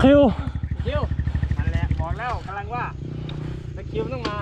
คิว คิวนั่นแหละบอกแล้วกำลังว่าตะคิวต้องมา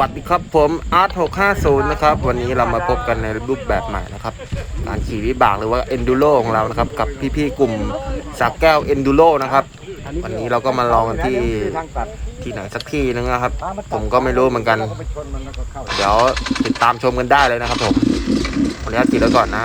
วัสดีครับผมอาร์ต650 นะครับ วันนี้เรามาพบกันในรูปแบบใหม่นะครับ การขี่วิบากหรือว่า Enduro ของเรานะครับ กับพี่ๆกลุ่มสักแก้ว Enduro นะครับ วันนี้เราก็มาลองกันที่ที่ไหนสักที่นึงนะครับ ผมก็ไม่รู้เหมือนกันเข้าเดี๋ยวติดตามชมกันได้เลยนะครับผมวันนี้ขี่แล้วก่อนนะ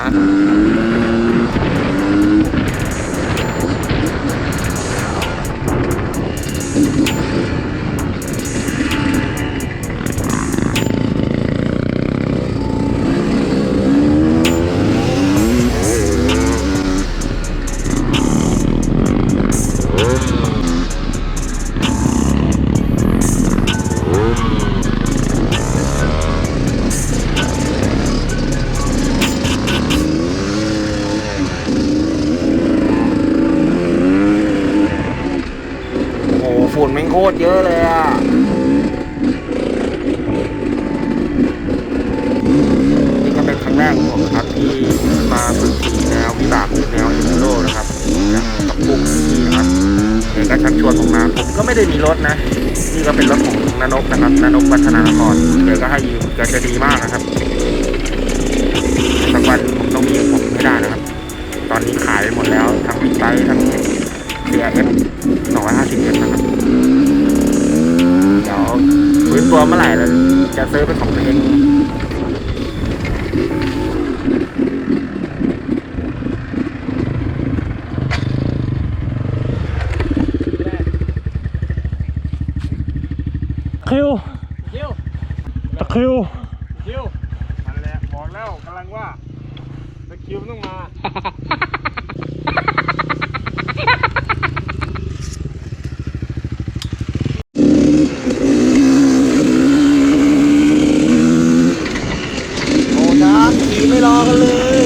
ไม่ได้มีรถนะ นี่ก็เป็นรถของนานกนะครับนานกวัฒนานครเดี๋ยวก็ให้ยืมแกจะดีมากนะครับสักวันผมต้องมีผมให้ได้นะครับ ตอนนี้ขายไปหมดแล้วทั้งบิ๊กไบค์ทั้ง CRF 250นะครับเดี๋ยวฟื้นตัวเมื่อไหร่แล้วจะซื้อเป็นของตัวเอง คิว คิว ตะคิว คิวนั่นแหละบอ กำลังว่าตะคิวต้องมา โอ้จ้าขี่ไม่รอกันเลย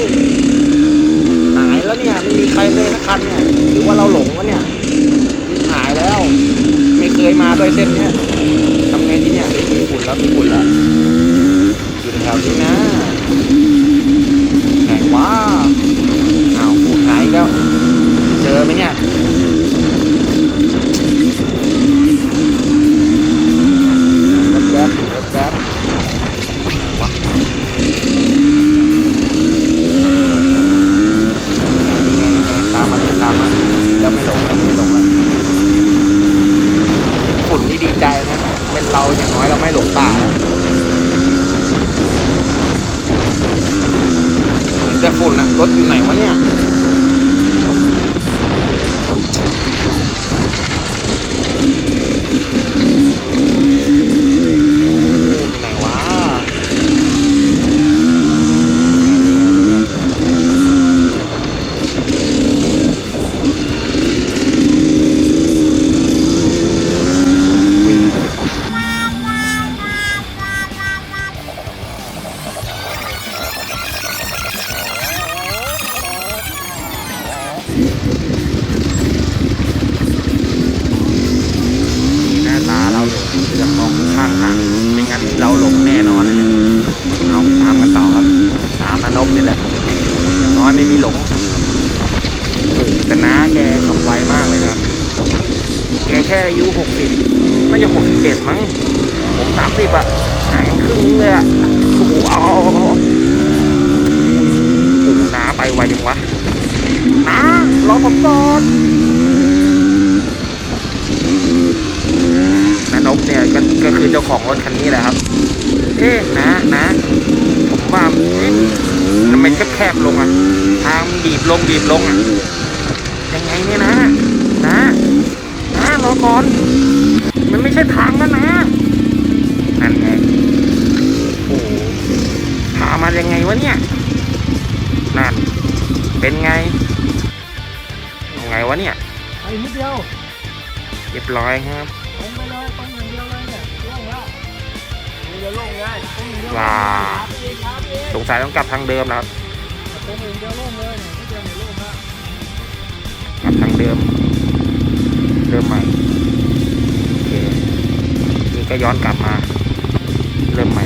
หายแล้วเนี่ยไม่มีใครเลยสักคันเนี่ยหรือว่าเราหลงวะเนี่ยหายแล้ว ไม่เคยมาโดวยเส้นเนี้ยทำไงทีเนี่ยมีฝุ่นแล้วมีฝุ่นแล้วอยู่แถวนี้นะไหนวะ อ้าวหายอีกแล้ว เจอไหมเนี่ย ไปไวจังวะน้ารอผมก่อนนานกเนี่ยก็ก็คือเจ้าของรถคันนี้แหละครับ เอ๊ะนะนะผมว่าเอ๊ะทำไมแคบๆลงอะ ทางบีบลงบีบลงอะ ยังไงเนี่ยนะ นะนะรอก่อน มันไม่ใช่ทางแล้วนะนั่นไงโอ้โหพามายังไงวะเนี่ยนั่น เป็นไงยังไงวะเนี่ยไอ้นิดเดียวเรียบร้อยครับตรงไปเลยตรงอย่างเดียวเลยเนี่ยโล่งแล้วนี่จะโล่งง่ายตรงอย่างเดียวว้าขาเองขาเองสงสัยต้องกลับทางเดิมแล้วครับตรงอย่างเดียวโล่งเลยเนี่ยไม่เจอเนี่ยโล่งแล้วกลับทางเดิม เริ่มใหม่โอเคนี่ก็ย้อนกลับมา เริ่มใหม่